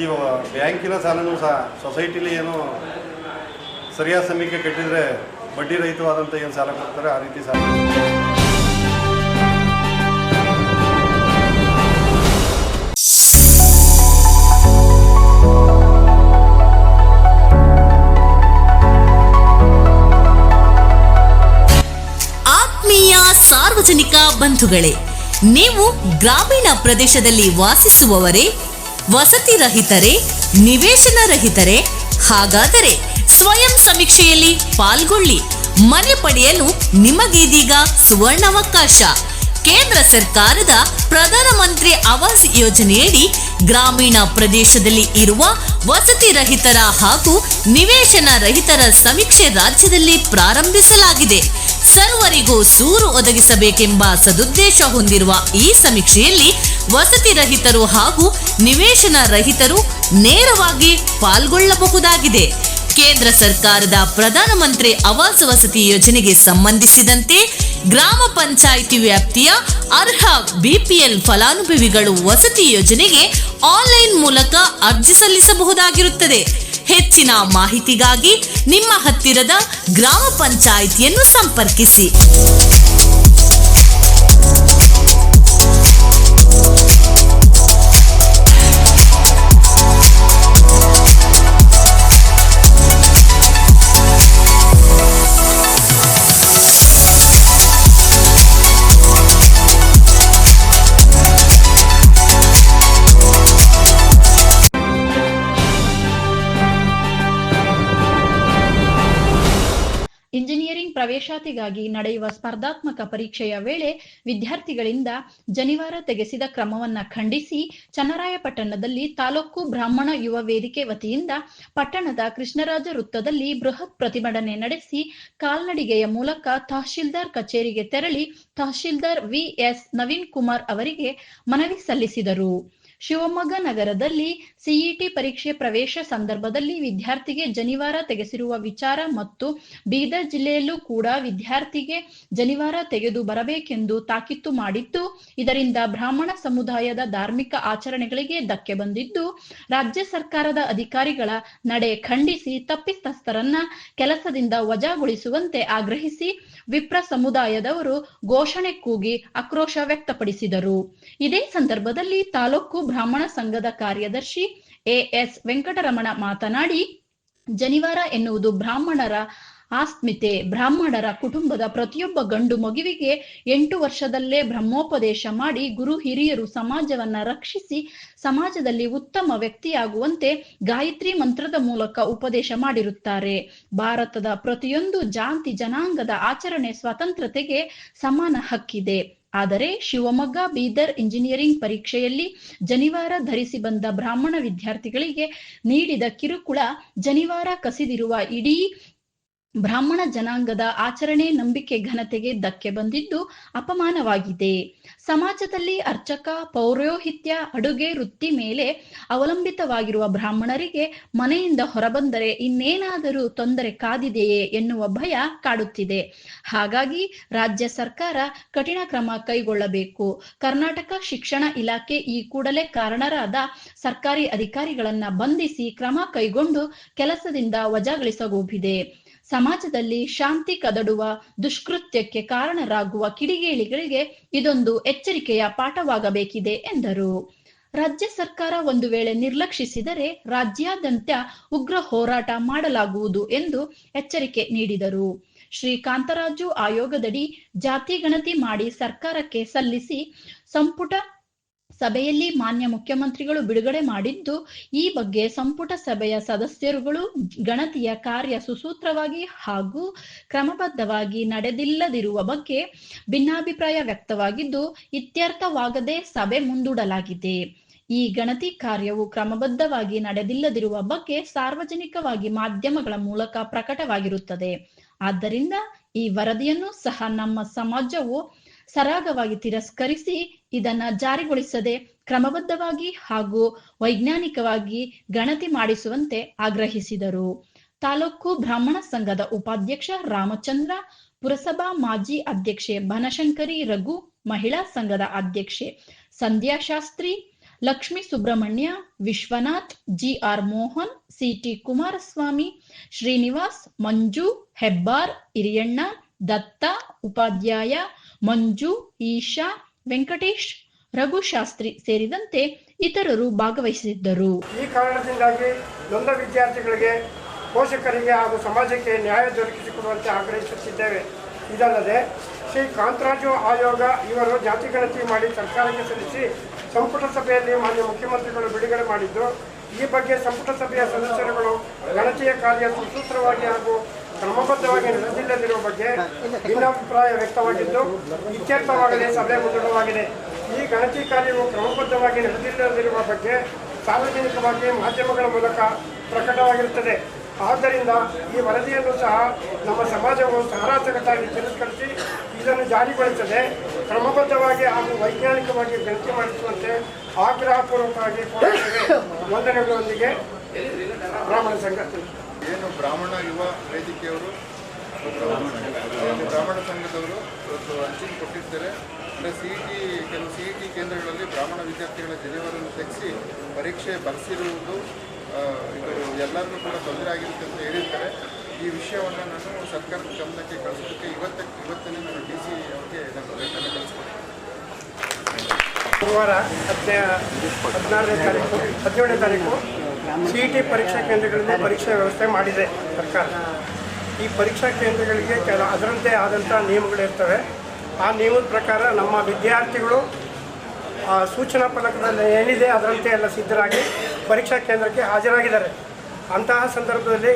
ಈ ಬ್ಯಾಂಕಿನ ಸಾಲನೂ ಸಹ ಸೊಸೈಟಿಲಿ ಏನು ಸರಿಯಾದ ಸಮಯಕ್ಕೆ ಕಟ್ಟಿದರೆ ಬಡ್ಡಿ ರಹಿತವಾದಂಥ ಏನು ಸಾಲ ಕೊಡ್ತಾರೆ, ಆ ರೀತಿ ಸಾಲ ಬಂಧುಗಳೇ, ನೀವು ಗ್ರಾಮೀಣ ಪ್ರದೇಶದಲ್ಲಿ ವಾಸಿಸುವವರೇ, ವಸತಿ ರಹಿತರೇ, ನಿವೇಶನ ರಹಿತರೇ, ಹಾಗಾದರೆ ಸ್ವಯಂ ಸಮೀಕ್ಷೆಯಲ್ಲಿ ಪಾಲ್ಗೊಳ್ಳಿ. ಮನೆ ಪಡೆಯಲು ನಿಮಗೀದೀಗ ಸುವರ್ಣಾವಕಾಶ. ಕೇಂದ್ರ ಸರ್ಕಾರದ ಪ್ರಧಾನಮಂತ್ರಿ ಆವಾಸ್ ಯೋಜನೆಯಡಿ ಗ್ರಾಮೀಣ ಪ್ರದೇಶದಲ್ಲಿ ಇರುವ ವಸತಿ ರಹಿತರ ಹಾಗೂ ನಿವೇಶನ ರಹಿತರ ಸಮೀಕ್ಷೆ ರಾಜ್ಯದಲ್ಲಿ ಪ್ರಾರಂಭಿಸಲಾಗಿದೆ. ಸರ್ವರಿಗೂ ಸೂರು ಒದಗಿಸಬೇಕೆಂಬ ಸದುದ್ದೇಶ ಹೊಂದಿರುವ ಈ ಸಮೀಕ್ಷೆಯಲ್ಲಿ ವಸತಿ ರಹಿತರು ಹಾಗೂ ನಿವೇಶನ ರಹಿತರು ನೇರವಾಗಿ ಪಾಲ್ಗೊಳ್ಳಬಹುದಾಗಿದೆ. ಕೇಂದ್ರ ಸರ್ಕಾರದ ಪ್ರಧಾನಮಂತ್ರಿ ಆವಾಸ್ ವಸತಿ ಯೋಜನೆಗೆ ಸಂಬಂಧಿಸಿದಂತೆ ಗ್ರಾಮ ಪಂಚಾಯಿತಿ ವ್ಯಾಪ್ತಿಯ ಅರ್ಹ ಬಿಪಿಎಲ್ ಫಲಾನುಭವಿಗಳು ವಸತಿ ಯೋಜನೆಗೆ ಆನ್ಲೈನ್ ಮೂಲಕ ಅರ್ಜಿ ಸಲ್ಲಿಸಬಹುದಾಗಿರುತ್ತದೆ. ಹೆಚ್ಚಿನ ಮಾಹಿತಿಗಾಗಿ ನಿಮ್ಮ ಹತ್ತಿರದ ಗ್ರಾಮ ಪಂಚಾಯಿತಿಯನ್ನು ಸಂಪರ್ಕಿಸಿ. ಪ್ರವೇಶಾತಿಗಾಗಿ ನಡೆಯುವ ಸ್ಪರ್ಧಾತ್ಮಕ ಪರೀಕ್ಷೆಯ ವೇಳೆ ವಿದ್ಯಾರ್ಥಿಗಳಿಂದ ಜನಿವಾರ ತೆಗೆಸಿದ ಕ್ರಮವನ್ನ ಖಂಡಿಸಿ ಚನ್ನರಾಯಪಟ್ಟಣದಲ್ಲಿ ತಾಲೂಕು ಬ್ರಾಹ್ಮಣ ಯುವ ವೇದಿಕೆ ವತಿಯಿಂದ ಪಟ್ಟಣದ ಕೃಷ್ಣರಾಜ ವೃತ್ತದಲ್ಲಿ ಬೃಹತ್ ಪ್ರತಿಭಟನೆ ನಡೆಸಿ ಕಾಲ್ನಡಿಗೆಯ ಮೂಲಕ ತಹಶೀಲ್ದಾರ್ ಕಚೇರಿಗೆ ತೆರಳಿ ತಹಶೀಲ್ದಾರ್ ವಿಎಸ್ ನವೀನ್ ಕುಮಾರ್ ಅವರಿಗೆ ಮನವಿ ಸಲ್ಲಿಸಿದರು. ಶಿವಮೊಗ್ಗ ನಗರದಲ್ಲಿ ಸಿಇಟಿ ಪರೀಕ್ಷೆ ಪ್ರವೇಶ ಸಂದರ್ಭದಲ್ಲಿ ವಿದ್ಯಾರ್ಥಿಗೆ ಜನಿವಾರ ತೆಗೆಸಿರುವ ವಿಚಾರ ಮತ್ತು ಬೀದರ್ ಜಿಲ್ಲೆಯಲ್ಲೂ ಕೂಡ ವಿದ್ಯಾರ್ಥಿಗೆ ಜನಿವಾರ ತೆಗೆದು ಬರಬೇಕೆಂದು ತಾಕೀತು ಮಾಡಿದ್ದು, ಇದರಿಂದ ಬ್ರಾಹ್ಮಣ ಸಮುದಾಯದ ಧಾರ್ಮಿಕ ಆಚರಣೆಗಳಿಗೆ ಧಕ್ಕೆ ಬಂದಿದ್ದು, ರಾಜ್ಯ ಸರ್ಕಾರದ ಅಧಿಕಾರಿಗಳ ನಡೆ ಖಂಡಿಸಿ ತಪ್ಪಿತಸ್ಥರನ್ನ ಕೆಲಸದಿಂದ ವಜಾಗೊಳಿಸುವಂತೆ ಆಗ್ರಹಿಸಿ ವಿಪ್ರ ಸಮುದಾಯದವರು ಘೋಷಣೆ ಕೂಗಿ ಆಕ್ರೋಶ ವ್ಯಕ್ತಪಡಿಸಿದರು. ಇದೇ ಸಂದರ್ಭದಲ್ಲಿ ತಾಲೂಕು ಬ್ರಾಹ್ಮಣ ಸಂಘದ ಕಾರ್ಯದರ್ಶಿ ಎಎಸ್ ವೆಂಕಟರಮಣ ಮಾತನಾಡಿ, ಜನಿವಾರ ಎನ್ನುವುದು ಬ್ರಾಹ್ಮಣರ ಆಸ್ಮಿತೆ ಬ್ರಾಹ್ಮಣರ ಕುಟುಂಬದ ಪ್ರತಿಯೊಬ್ಬ ಗಂಡು ಮಗುವಿಗೆ ಎಂಟು ವರ್ಷದಲ್ಲೇ ಬ್ರಹ್ಮೋಪದೇಶ ಮಾಡಿ ಗುರು ಹಿರಿಯರು ಸಮಾಜವನ್ನ ರಕ್ಷಿಸಿ ಸಮಾಜದಲ್ಲಿ ಉತ್ತಮ ವ್ಯಕ್ತಿಯಾಗುವಂತೆ ಗಾಯತ್ರಿ ಮಂತ್ರದ ಮೂಲಕ ಉಪದೇಶ ಮಾಡಿರುತ್ತಾರೆ. ಭಾರತದ ಪ್ರತಿಯೊಂದು ಜಾತಿ ಜನಾಂಗದ ಆಚರಣೆ ಸ್ವಾತಂತ್ರ್ಯತೆಗೆ ಸಮಾನ ಹಕ್ಕಿದೆ. ಆದರೆ ಶಿವಮೊಗ್ಗ, ಬೀದರ್ ಇಂಜಿನಿಯರಿಂಗ್ ಪರೀಕ್ಷೆಯಲ್ಲಿ ಜನಿವಾರ ಧರಿಸಿ ಬಂದ ಬ್ರಾಹ್ಮಣ ವಿದ್ಯಾರ್ಥಿಗಳಿಗೆ ನೀಡಿದ ಕಿರುಕುಳ ಜನಿವಾರ ಕಸಿದಿರುವ ಇಡೀ ಬ್ರಾಹ್ಮಣ ಜನಾಂಗದ ಆಚರಣೆ ನಂಬಿಕೆ ಘನತೆಗೆ ಧಕ್ಕೆ ಬಂದಿದ್ದು ಅಪಮಾನವಾಗಿದೆ. ಸಮಾಜದಲ್ಲಿ ಅರ್ಚಕ, ಪೌರೋಹಿತ್ಯ, ಅಡುಗೆ, ವೃತ್ತಿ ಮೇಲೆ ಅವಲಂಬಿತವಾಗಿರುವ ಬ್ರಾಹ್ಮಣರಿಗೆ ಮನೆಯಿಂದ ಹೊರಬಂದರೆ ಇನ್ನೇನಾದರೂ ತೊಂದರೆ ಕಾದಿದೆಯೇ ಎನ್ನುವ ಭಯ ಕಾಡುತ್ತಿದೆ. ಹಾಗಾಗಿ ರಾಜ್ಯ ಸರ್ಕಾರ ಕಠಿಣ ಕ್ರಮ ಕೈಗೊಳ್ಳಬೇಕು. ಕರ್ನಾಟಕ ಶಿಕ್ಷಣ ಇಲಾಖೆ ಈ ಕೂಡಲೇ ಕಾರಣರಾದ ಸರ್ಕಾರಿ ಅಧಿಕಾರಿಗಳನ್ನ ಬಂಧಿಸಿ ಕ್ರಮ ಕೈಗೊಂಡು ಕೆಲಸದಿಂದ ವಜಾಗೊಳಿಸಬಹುದಿದೆ. ಸಮಾಜದಲ್ಲಿ ಶಾಂತಿ ಕದಡುವ ದುಷ್ಕೃತ್ಯಕ್ಕೆ ಕಾರಣರಾಗುವ ಕಿಡಿಗೇಳಿಗಳಿಗೆ ಇದೊಂದು ಎಚ್ಚರಿಕೆಯ ಪಾಠವಾಗಬೇಕಿದೆ ಎಂದರು. ರಾಜ್ಯ ಸರ್ಕಾರ ಒಂದು ವೇಳೆ ನಿರ್ಲಕ್ಷಿಸಿದರೆ ರಾಜ್ಯಾದ್ಯಂತ ಉಗ್ರ ಹೋರಾಟ ಮಾಡಲಾಗುವುದು ಎಂದು ಎಚ್ಚರಿಕೆ ನೀಡಿದರು. ಶ್ರೀ ಕಾಂತರಾಜು ಆಯೋಗದಡಿ ಜಾತಿ ಗಣತಿ ಮಾಡಿ ಸರ್ಕಾರಕ್ಕೆ ಸಲ್ಲಿಸಿ ಸಂಪುಟ ಸಭೆಯಲ್ಲಿ ಮಾನ್ಯ ಮುಖ್ಯಮಂತ್ರಿಗಳು ಬಿಡುಗಡೆ ಮಾಡಿದ್ದು, ಈ ಬಗ್ಗೆ ಸಂಪುಟ ಸಭೆಯ ಸದಸ್ಯರುಗಳು ಗಣತಿಯ ಕಾರ್ಯ ಸುಸೂತ್ರವಾಗಿ ಹಾಗೂ ಕ್ರಮಬದ್ಧವಾಗಿ ನಡೆದಿಲ್ಲದಿರುವ ಬಗ್ಗೆ ಭಿನ್ನಾಭಿಪ್ರಾಯ ವ್ಯಕ್ತವಾಗಿದ್ದು, ಇತ್ಯರ್ಥವಾಗದೆ ಸಭೆ ಮುಂದೂಡಲಾಗಿದೆ. ಈ ಗಣತಿ ಕಾರ್ಯವು ಕ್ರಮಬದ್ಧವಾಗಿ ನಡೆದಿಲ್ಲದಿರುವ ಬಗ್ಗೆ ಸಾರ್ವಜನಿಕವಾಗಿ ಮಾಧ್ಯಮಗಳ ಮೂಲಕ ಪ್ರಕಟವಾಗಿರುತ್ತದೆ. ಆದ್ದರಿಂದ ಈ ವರದಿಯನ್ನು ಸಹ ನಮ್ಮ ಸಮಾಜವು ಸರಾಗವಾಗಿ ತಿರಸ್ಕರಿಸಿ ಇದನ್ನ ಜಾರಿಗೊಳಿಸದೆ ಕ್ರಮಬದ್ಧವಾಗಿ ಹಾಗೂ ವೈಜ್ಞಾನಿಕವಾಗಿ ಗಣತಿ ಮಾಡಿಸುವಂತೆ ಆಗ್ರಹಿಸಿದರು. ತಾಲೂಕು ಬ್ರಾಹ್ಮಣ ಸಂಘದ ಉಪಾಧ್ಯಕ್ಷ ರಾಮಚಂದ್ರ, ಪುರಸಭಾ ಮಾಜಿ ಅಧ್ಯಕ್ಷೆ ಬನಶಂಕರಿ ರಘು, ಮಹಿಳಾ ಸಂಘದ ಅಧ್ಯಕ್ಷೆ ಸಂಧ್ಯಾ ಶಾಸ್ತ್ರಿ, ಲಕ್ಷ್ಮಿ ಸುಬ್ರಹ್ಮಣ್ಯ, ವಿಶ್ವನಾಥ್, ಜಿಆರ್ ಮೋಹನ್, ಸಿಟಿ ಕುಮಾರಸ್ವಾಮಿ, ಶ್ರೀನಿವಾಸ್, ಮಂಜು, ಹೆಬ್ಬಾರ್, ಹಿರಿಯಣ್ಣ, ದತ್ತ, ಉಪಾಧ್ಯಾಯ ಮಂಜು, ಈಶಾ, ವೆಂಕಟೇಶ್ ರಘುಶಾಸ್ತ್ರಿ ಸೇರಿದಂತೆ ಇತರರು ಭಾಗವಹಿಸಿದ್ದರು. ಈ ಕಾರಣದಿಂದಾಗಿ ನೊಂದ ವಿದ್ಯಾರ್ಥಿಗಳಿಗೆ ಪೋಷಕರಿಗೆ ಹಾಗೂ ಸಮಾಜಕ್ಕೆ ನ್ಯಾಯ ದೊರಕಿಸಿಕೊಡುವಂತೆ ಆಗ್ರಹಿಸುತ್ತಿದ್ದೇವೆ. ಇದಲ್ಲದೆ, ಶ್ರೀ ಕಾಂತರಾಜು ಆಯೋಗ ಇವರು ಜಾತಿ ಗಣತಿ ಮಾಡಿ ಸರ್ಕಾರಕ್ಕೆ ಸಲ್ಲಿಸಿ ಸಂಪುಟ ಸಭೆಯಲ್ಲಿ ಮಾನ್ಯ ಮುಖ್ಯಮಂತ್ರಿಗಳು ಬಿಡುಗಡೆ ಮಾಡಿದ್ದು, ಈ ಬಗ್ಗೆ ಸಂಪುಟ ಸಭೆಯ ಸದಸ್ಯರುಗಳು ಗಣತಿಯ ಕಾರ್ಯ ಸುಸೂತ್ರವಾಗಿ ಹಾಗೂ ಕ್ರಮಬದ್ಧವಾಗಿ ನಡೆದಿಲ್ಲದಿರುವ ಬಗ್ಗೆ ಭಿನ್ನಾಭಿಪ್ರಾಯ ವ್ಯಕ್ತವಾಗಿದ್ದು ಇತ್ಯರ್ಥವಾಗದೆ ಸಭೆ ಮುಂದೂಡಲಾಗಿದೆ. ಈ ಗಣತಿ ಕಾರ್ಯವು ಕ್ರಮಬದ್ಧವಾಗಿ ನಡೆದಿಲ್ಲದಿರುವ ಬಗ್ಗೆ ಸಾರ್ವಜನಿಕವಾಗಿ ಮಾಧ್ಯಮಗಳ ಮೂಲಕ ಪ್ರಕಟವಾಗಿರುತ್ತದೆ. ಆದ್ದರಿಂದ ಈ ವರದಿಯನ್ನು ಸಹ ನಮ್ಮ ಸಮಾಜವು ಸಾರಾಸಗಟಾಗಿ ತಿರಸ್ಕರಿಸಿ ಇದನ್ನು ಜಾರಿಗೊಳಿಸದೆ ಕ್ರಮಬದ್ಧವಾಗಿ ಹಾಗೂ ವೈಜ್ಞಾನಿಕವಾಗಿ ಗಣತಿ ಮಾಡಿಸುವಂತೆ ಆಗ್ರಹಪೂರ್ವಕವಾಗಿ ಕೋರುತ್ತೇವೆ ವಂದನೆಗಳೊಂದಿಗೆ ಬ್ರಾಹ್ಮಣ ಸಂಘ. ಏನು ಬ್ರಾಹ್ಮಣ ಯುವ ವೇದಿಕೆಯವರು ಬ್ರಾಹ್ಮಣ ಸಂಘದವರು ಇವತ್ತು ಅಂಚಿನ ಕೊಟ್ಟಿರ್ತಾರೆ. ಅಂದರೆ ಸಿ ಇ ಟಿ ಕೆಲವು ಸಿ ಇ ಟಿ ಕೇಂದ್ರಗಳಲ್ಲಿ ಬ್ರಾಹ್ಮಣ ವಿದ್ಯಾರ್ಥಿಗಳ ಜನವರನ್ನು ತೆಗೆಸಿ ಪರೀಕ್ಷೆ ಬರೆಸಿರುವುದು ಇವರು ಎಲ್ಲರಿಗೂ ಕೂಡ ತೊಂದರೆ ಆಗಿರುತ್ತೆ ಅಂತ ಹೇಳಿರ್ತಾರೆ. ಈ ವಿಷಯವನ್ನು ನಾನು ಸರ್ಕಾರದ ಗಮನಕ್ಕೆ ಕಳಿಸೋದಕ್ಕೆ ಇವತ್ತಕ್ಕೆ ಇವತ್ತನೇ ನಾನು ಡಿ ಸಿ ಅವರಿಗೆ ನಾನು ಲೆಕ್ಕನ ಕಳಿಸ್ಕೊಡ್ತೀನಿ. ಗುರುವಾರ ಹದಿನೈ ಹದಿನಾರನೇ ತಾರೀಕು, ಹದಿನೇಳನೇ ತಾರೀಕು ಸಿ ಪರೀಕ್ಷಾ ಕೇಂದ್ರಗಳಲ್ಲಿ ಪರೀಕ್ಷಾ ವ್ಯವಸ್ಥೆ ಮಾಡಿದೆ ಸರ್ಕಾರ. ಈ ಪರೀಕ್ಷಾ ಕೇಂದ್ರಗಳಿಗೆ ಕೆಲ ಅದರಂತೆ ಆದಂಥ ನಿಯಮಗಳಿರ್ತವೆ ಆ ನಿಯಮದ ಪ್ರಕಾರ ನಮ್ಮ ವಿದ್ಯಾರ್ಥಿಗಳು, ಆ ಸೂಚನಾ ಫಲಕದಲ್ಲಿ ಏನಿದೆ ಅದರಂತೆ ಎಲ್ಲ ಸಿದ್ಧರಾಗಿ ಪರೀಕ್ಷಾ ಕೇಂದ್ರಕ್ಕೆ ಹಾಜರಾಗಿದ್ದಾರೆ. ಅಂತಹ ಸಂದರ್ಭದಲ್ಲಿ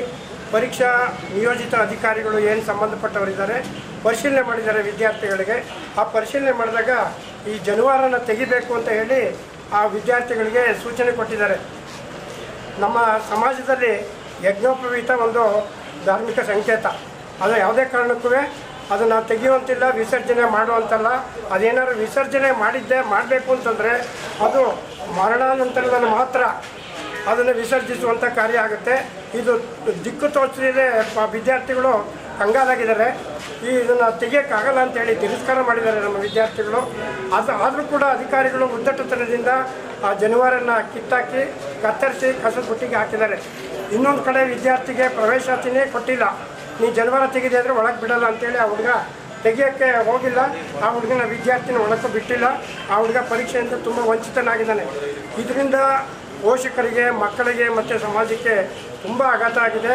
ಪರೀಕ್ಷಾ ನಿಯೋಜಿತ ಅಧಿಕಾರಿಗಳು ಏನು ಸಂಬಂಧಪಟ್ಟವರಿದ್ದಾರೆ, ಪರಿಶೀಲನೆ ಮಾಡಿದ್ದಾರೆ ವಿದ್ಯಾರ್ಥಿಗಳಿಗೆ. ಆ ಪರಿಶೀಲನೆ ಮಾಡಿದಾಗ ಈ ಜನುವಾರನ ತೆಗಿಬೇಕು ಅಂತ ಹೇಳಿ ಆ ವಿದ್ಯಾರ್ಥಿಗಳಿಗೆ ಸೂಚನೆ ಕೊಟ್ಟಿದ್ದಾರೆ. ನಮ್ಮ ಸಮಾಜದಲ್ಲಿ ಯಜ್ಞೋಪವೀತ ಒಂದು ಧಾರ್ಮಿಕ ಸಂಕೇತ. ಅದು ಯಾವುದೇ ಕಾರಣಕ್ಕೂ ಅದನ್ನು ತೆಗೆಯುವಂತಿಲ್ಲ, ವಿಸರ್ಜನೆ ಮಾಡುವಂತಲ್ಲ. ಅದೇನಾದ್ರು ವಿಸರ್ಜನೆ ಮಾಡಿದ್ದೆ ಮಾಡಬೇಕು ಅಂತಂದರೆ ಅದು ಮರಣಾನಂತರದಲ್ಲಿ ಮಾತ್ರ ಅದನ್ನು ವಿಸರ್ಜಿಸುವಂಥ ಕಾರ್ಯ ಆಗುತ್ತೆ. ಇದು ದಿಕ್ಕು ತೋಚಲಿದೆ ವಿದ್ಯಾರ್ಥಿಗಳು ಕಂಗಾಲಾಗಿದ್ದಾರೆ ಈ ಇದನ್ನು ತೆಗಿಯೋಕ್ಕಾಗಲ್ಲ ಅಂತೇಳಿ ತಿರಸ್ಕಾರ ಮಾಡಿದ್ದಾರೆ ನಮ್ಮ ವಿದ್ಯಾರ್ಥಿಗಳು. ಅದು ಆದರೂ ಕೂಡ ಅಧಿಕಾರಿಗಳು ಉದ್ದಟತನದಿಂದ ಆ ಜನವಾರನ್ನು ಕಿತ್ತಾಕಿ, ಕತ್ತರಿಸಿ ಕಸದ ಬುಟ್ಟಿಗೆ ಹಾಕಿದ್ದಾರೆ. ಇನ್ನೊಂದು ಕಡೆ ವಿದ್ಯಾರ್ಥಿಗೆ ಪ್ರವೇಶಾತಿನೇ ಕೊಟ್ಟಿಲ್ಲ. ನೀ ಜನವಾರ ತೆಗಿದೆ ಅಂದರೆ ಒಳಗೆ ಬಿಡಲ್ಲ ಅಂತೇಳಿ ಆ ಹುಡುಗ ತೆಗಿಯೋಕ್ಕೆ ಹೋಗಿಲ್ಲ. ಆ ಹುಡುಗನ ವಿದ್ಯಾರ್ಥಿನ ಒಳಕ್ಕೂ ಬಿಟ್ಟಿಲ್ಲ. ಆ ಹುಡುಗ ಪರೀಕ್ಷೆಯಿಂದ ತುಂಬ ವಂಚಿತನಾಗಿದ್ದಾನೆ. ಇದರಿಂದ ಪೋಷಕರಿಗೆ, ಮಕ್ಕಳಿಗೆ ಮತ್ತು ಸಮಾಜಕ್ಕೆ ತುಂಬ ಆಘಾತ ಆಗಿದೆ.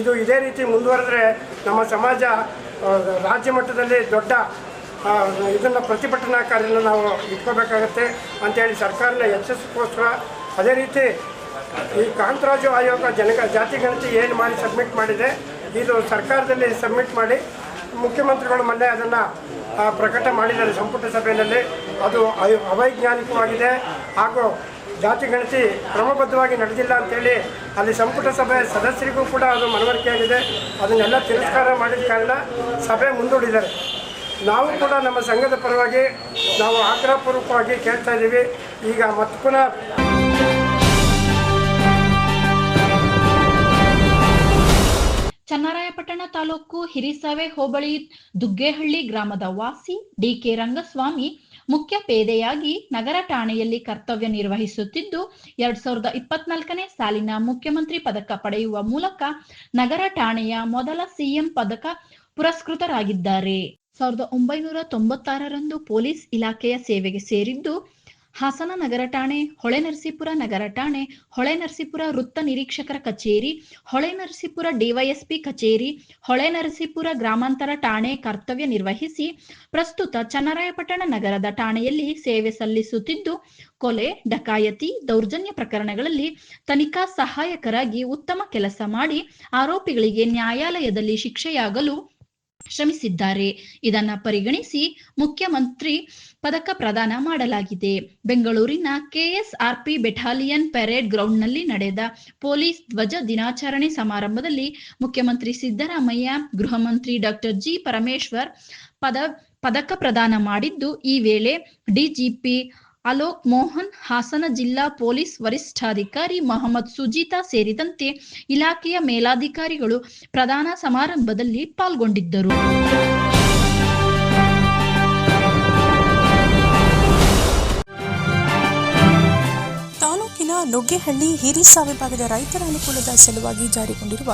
ಇದು ಇದೇ ರೀತಿ ಮುಂದುವರೆದ್ರೆ ನಮ್ಮ ಸಮಾಜ ರಾಜ್ಯ ಮಟ್ಟದಲ್ಲಿ ದೊಡ್ಡ ಇದನ್ನು ಪ್ರತಿಭಟನಾ ಕಾರ್ಯನ ನಾವು ಇಟ್ಕೋಬೇಕಾಗತ್ತೆ ಅಂತೇಳಿ ಸರ್ಕಾರನ ಯಶಸ್ಸಿಗೋಸ್ಕರ ಅದೇ ರೀತಿ ಈ ಕಾಂತರಾಜು ಆಯೋಗ ಜನಗ, ಜಾತಿ ಗಣತಿ ಏನು ಮಾಡಿ ಸಬ್ಮಿಟ್ ಮಾಡಿದೆ, ಇದು ಸರ್ಕಾರದಲ್ಲಿ ಸಬ್ಮಿಟ್ ಮಾಡಿ ಮುಖ್ಯಮಂತ್ರಿಗಳು ಮೊನ್ನೆ ಅದನ್ನು ಪ್ರಕಟ ಮಾಡಿದ್ದಾರೆ ಸಂಪುಟ ಸಭೆಯಲ್ಲಿ. ಅದು ಅವೈಜ್ಞಾನಿಕವಾಗಿದೆ. ಹಾಗೂ ಜಾತಿ ಗಣತಿ ಕ್ರಮಬದ್ಧವಾಗಿ ನಡೆದಿಲ್ಲ ಅಂತೇಳಿ ಅಲ್ಲಿ ಸಂಪುಟ ಸಭೆ ಸದಸ್ಯರಿಗೂ ಕೂಡ ಅದು ಮನವರಿಕೆಯಾಗಿದೆ. ಅದನ್ನೆಲ್ಲ ತಿರಸ್ಕಾರ ಮಾಡಿದ ಕಾರಣ ಸಭೆ ಮುಂದೂಡಿದ್ದಾರೆ. ನಾವು ಕೂಡ ನಮ್ಮ ಸಂಘದ ಪರವಾಗಿ ನಾವು ಆಗ್ರಹಪೂರ್ವಕವಾಗಿ ಕೇಳ್ತಾ ಇದ್ದೀವಿ. ಈಗ ಮತ್ತೆ ಪುನಃ ಚನ್ನರಾಯಪಟ್ಟಣ ತಾಲೂಕು ಹಿರಿಸಾವೆ ಹೋಬಳಿ ದುಗ್ಗೇಹಳ್ಳಿ ಗ್ರಾಮದ ವಾಸಿ ಡಿಕೆ ರಂಗಸ್ವಾಮಿ ಮುಖ್ಯ ಪೇದೆಯಾಗಿ ನಗರ ಠಾಣೆಯಲ್ಲಿ ಕರ್ತವ್ಯ ನಿರ್ವಹಿಸುತ್ತಿದ್ದು, ಎರಡ್ ಸಾವಿರದ ಇಪ್ಪತ್ನಾಲ್ಕನೇ ಸಾಲಿನ ಮುಖ್ಯಮಂತ್ರಿ ಪದಕ ಪಡೆಯುವ ಮೂಲಕ ನಗರ ಠಾಣೆಯ ಮೊದಲ ಸಿಎಂ ಪದಕ ಪುರಸ್ಕೃತರಾಗಿದ್ದಾರೆ. ಸಾವಿರದ ಒಂಬೈನೂರ ತೊಂಬತ್ತಾರರಂದು ಪೊಲೀಸ್ ಇಲಾಖೆಯ ಸೇವೆಗೆ ಸೇರಿದ್ದು ಹಾಸನ ನಗರ ಠಾಣೆ ಹೊಳೆನರಸೀಪುರ ನಗರ ಠಾಣೆ ಹೊಳೆನರಸೀಪುರ ವೃತ್ತ ನಿರೀಕ್ಷಕರ ಕಚೇರಿ ಹೊಳೆನರಸೀಪುರ ಡಿವೈಎಸ್ಪಿ ಕಚೇರಿ ಹೊಳೆನರಸೀಪುರ ಗ್ರಾಮಾಂತರ ಠಾಣೆ ಕರ್ತವ್ಯ ನಿರ್ವಹಿಸಿ ಪ್ರಸ್ತುತ ಚನ್ನರಾಯಪಟ್ಟಣ ನಗರದ ಠಾಣೆಯಲ್ಲಿ ಸೇವೆ ಸಲ್ಲಿಸುತ್ತಿದ್ದು, ಕೊಲೆ, ಡಕಾಯತಿ, ದೌರ್ಜನ್ಯ ಪ್ರಕರಣಗಳಲ್ಲಿ ತನಿಖಾ ಸಹಾಯಕರಾಗಿ ಉತ್ತಮ ಕೆಲಸ ಮಾಡಿ ಆರೋಪಿಗಳಿಗೆ ನ್ಯಾಯಾಲಯದಲ್ಲಿ ಶಿಕ್ಷೆಯಾಗಲು ಶ್ರಮಿಸಿದ್ದಾರೆ. ಇದನ್ನ ಪರಿಗಣಿಸಿ ಮುಖ್ಯಮಂತ್ರಿ ಪದಕ ಪ್ರದಾನ ಮಾಡಲಾಗಿದೆ. ಬೆಂಗಳೂರಿನ ಕೆಎಸ್ಆರ್ಪಿ ಬೆಟಾಲಿಯನ್ ಪೆರೇಡ್ ಗ್ರೌಂಡ್ನಲ್ಲಿ ನಡೆದ ಪೊಲೀಸ್ ಧ್ವಜ ದಿನಾಚರಣೆ ಸಮಾರಂಭದಲ್ಲಿ ಮುಖ್ಯಮಂತ್ರಿ ಸಿದ್ದರಾಮಯ್ಯ ಗೃಹ ಮಂತ್ರಿ ಡಾಕ್ಟರ್ ಜಿ ಪರಮೇಶ್ವರ್ ಪದ, ಪದಕ ಪ್ರದಾನ ಮಾಡಿದ್ದು ಈ ವೇಳೆ ಡಿಜಿಪಿ ಅಲೋಕ್ ಮೋಹನ್, ಹಾಸನ ಜಿಲ್ಲಾ ಪೊಲೀಸ್ ವರಿಷ್ಠಾಧಿಕಾರಿ ಮಹಮ್ಮದ್ ಸುಜೀತಾ ಸೇರಿದಂತೆ ಇಲಾಖೆಯ ಮೇಲಾಧಿಕಾರಿಗಳು ಪ್ರಧಾನ ಸಮಾರಂಭದಲ್ಲಿ ಪಾಲ್ಗೊಂಡಿದ್ದರು. ತಾಲೂಕಿನ ಹಿರಿ ಹಿರಿಸಾವೆ ಭಾಗದ ರೈತರ ಅನುಕೂಲದ ಸಲುವಾಗಿ ಜಾರಿಗೊಂಡಿರುವ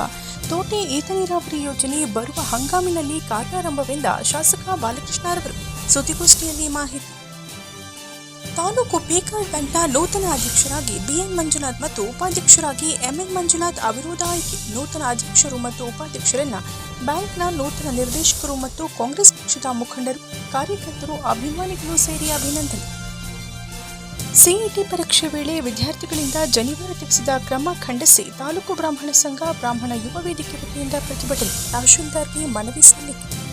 ತೋಟೆ ಏತ ನೀರಾವರಿ ಯೋಜನೆ ಬರುವ ಹಂಗಾಮಿನಲ್ಲಿ ಕಾರ್ಯಾರಂಭವೆಂದ ಶಾಸಕ ಬಾಲಕೃಷ್ಣರವರು ಸುದ್ದಿಗೋಷ್ಠಿಯಲ್ಲಿ ಮಾಹಿತಿ ತಾಲೂಕು ಪೀಕಾರ್ಡ್ ಬ್ಯಾಂಕ್ನ ನೂತನ ಅಧ್ಯಕ್ಷರಾಗಿ ಬಿಎನ್ ಮಂಜುನಾಥ್ ಮತ್ತು ಉಪಾಧ್ಯಕ್ಷರಾಗಿ ಎಂಎನ್ ಮಂಜುನಾಥ್ ಅವಿರೋಧ ಆಯ್ಕೆ. ನೂತನ ಅಧ್ಯಕ್ಷರು ಮತ್ತು ಉಪಾಧ್ಯಕ್ಷರನ್ನ ಬ್ಯಾಂಕ್ನ ನೂತನ ನಿರ್ದೇಶಕರು ಮತ್ತು ಕಾಂಗ್ರೆಸ್ ಪಕ್ಷದ ಮುಖಂಡರು, ಕಾರ್ಯಕರ್ತರು, ಅಭಿಮಾನಿಗಳು ಸೇರಿ ಅಭಿನಂದನೆ. ಸಿಇಟಿ ಪರೀಕ್ಷೆ ವೇಳೆ ವಿದ್ಯಾರ್ಥಿಗಳಿಂದ ಜನಿವಾರ ತೆಗೆಸಿದ ಕ್ರಮ ಖಂಡಿಸಿ ತಾಲೂಕು ಬ್ರಾಹ್ಮಣ ಸಂಘ ಬ್ರಾಹ್ಮಣ ಯುವ ವೇದಿಕೆ ವತಿಯಿಂದ ಪ್ರತಿಭಟನೆ. ತಹಶೀಲ್ದಾರ್ಗೆ ಮನವಿ ಸಲ್ಲಿಕೆ.